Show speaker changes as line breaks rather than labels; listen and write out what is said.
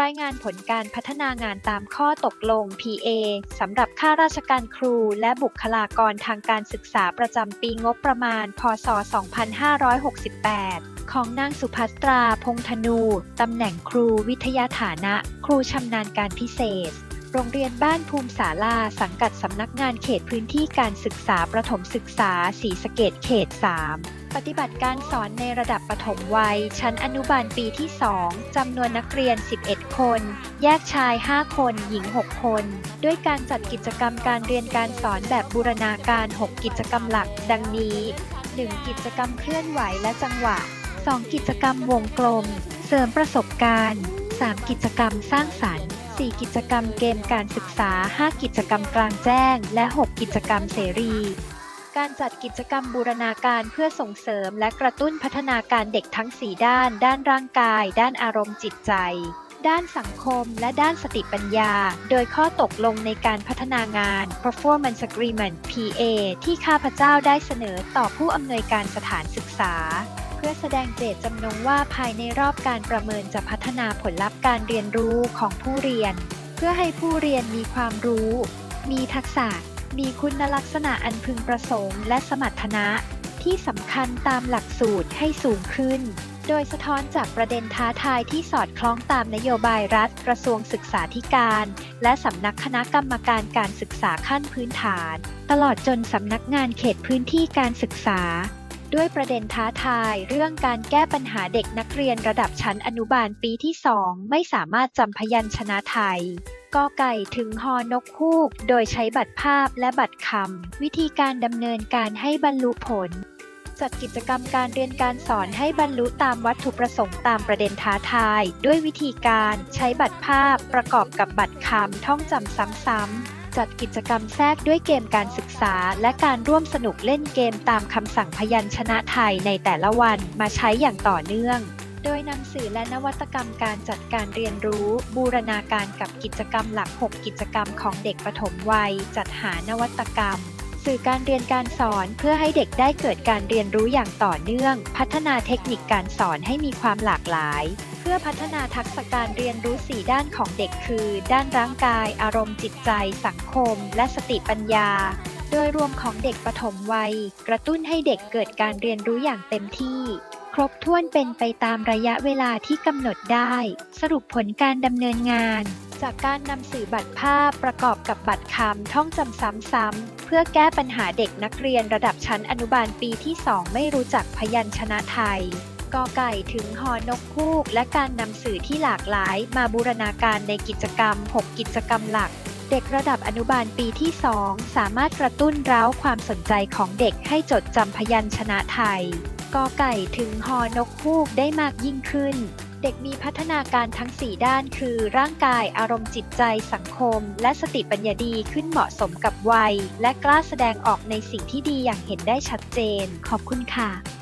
รายงานผลการพัฒนางานตามข้อตกลง PA สำหรับข้าราชการครูและบุคลากรทางการศึกษาประจำปีงบประมาณ พศ 2568 ของนางสุภัตรา พงธนู ตำแหน่งครูวิทยาฐานะ ครูชำนาญการพิเศษ โรงเรียนบ้านภูมิศาลา สังกัดสำนักงานเขตพื้นที่การศึกษาประถมศึกษาศรีสะเกดเขต 3 ปฏิบัติการสอนในระดับประถมวัย ชั้นอนุบาลปีที่ 2 จำนวนนักเรียน 11 คน แยกชาย 5 คน หญิง 6 คน ด้วยการจัดกิจกรรมการเรียนการสอนแบบบูรณาการ 6 กิจกรรมหลัก ดังนี้ 1. กิจกรรมเคลื่อนไหวและจังหวะ 2. กิจกรรมวงกลม เสริมประสบการณ์ 3. กิจกรรมสร้างสรรค์ 4 กิจกรรมเกมการศึกษา 5 กิจกรรมกลางแจ้ง และ 6 กิจกรรมเสรี การจัดกิจกรรมบูรณาการเพื่อส่งเสริมและกระตุ้นพัฒนาการเด็กทั้ง 4 ด้าน ด้านร่างกาย ด้านอารมณ์จิตใจ ด้านสังคม และด้านสติปัญญา โดยข้อตกลงในการพัฒนางาน Performance Agreement PA ที่ข้าพเจ้าได้เสนอต่อผู้อำนวยการสถานศึกษาเพื่อแสดงเจตจำนงว่าภายในรอบการประเมินจะพัฒนาผลลัพธ์การเรียนรู้ของผู้เรียน เพื่อให้ผู้เรียนมีความรู้ มีทักษะ มีคุณลักษณะอันพึงประสงค์และสมรรถนะที่สำคัญตามหลักสูตรให้สูงขึ้น โดยสะท้อนจากประเด็นท้าทายที่สอดคล้องตามนโยบายรัฐกระทรวงศึกษาธิการ และสำนักคณะกรรมการการศึกษาขั้นพื้นฐาน ตลอดจนสำนักงานเขตพื้นที่การศึกษา ด้วยประเด็นท้าทายเรื่องการแก้ปัญหาเด็กนักเรียนระดับชั้นอนุบาลปีที่ 2 ไม่สามารถจำพยัญชนะไทยกอไก่ถึงฮอนกฮูก โดยใช้บัตรภาพและบัตรคำ วิธีการดำเนินการให้บรรลุผล จัดกิจกรรมการเรียนการสอนให้บรรลุตามวัตถุประสงค์ตามประเด็นท้าทาย ด้วยวิธีการใช้บัตรภาพประกอบกับบัตรคำท่องจำซ้ำๆ จัดกิจกรรมแทรกด้วยเกมการศึกษา และการร่วมสนุกเล่นเกมตามคำสั่งพยัญชนะไทยในแต่ละวันมาใช้อย่างต่อเนื่อง โดยนำสื่อและนวัตกรรมการจัดการเรียนรู้ บูรณาการกับกิจกรรมหลัก 6 กิจกรรมของเด็กปฐมวัย จัดหานวัตกรรมสื่อการเรียนการสอนเพื่อให้เด็กได้เกิดการเรียนรู้อย่างต่อเนื่อง พัฒนาเทคนิคการสอนให้มีความหลากหลาย พื่อพัฒนาทักษะการเรียนรู้ 4 ด้านของเด็กคือ ด้านร่างกาย อารมณ์จิตใจ สังคม และสติปัญญา โดยรวมของเด็กปฐมวัย กระตุ้นให้เด็กเกิดการเรียนรู้อย่างเต็มที่ ครบถ้วนเป็นไปตามระยะเวลาที่กำหนดได้ สรุปผลการดำเนินงาน จากการนำสื่อบัตรภาพประกอบกับบัตรคำท่องจำซ้ำๆเพื่อแก้ปัญหาเด็กนักเรียนระดับชั้นอนุบาลปีที่ 2 ไม่รู้จักพยัญชนะไทย กอไก่ถึงฮอนกฮูก และการนำสื่อที่หลากหลาย มาบูรณาการในกิจกรรม 6 กิจกรรมหลัก เด็กระดับอนุบาลปีที่ 2 สามารถกระตุ้นร้าวความสนใจของเด็กให้จดจำพยัญชนะไทยกอไก่ถึงฮอนกฮูกได้มากยิ่งขึ้น เด็กมีพัฒนาการทั้ง 4 ด้านคือ ร่างกายอารมณ์จิตใจสังคม และสติปัญญาดีขึ้นเหมาะสมกับวัย และกล้าแสดงออกในสิ่งที่ดีอย่างเห็นได้ชัดเจน ขอบคุณค่ะ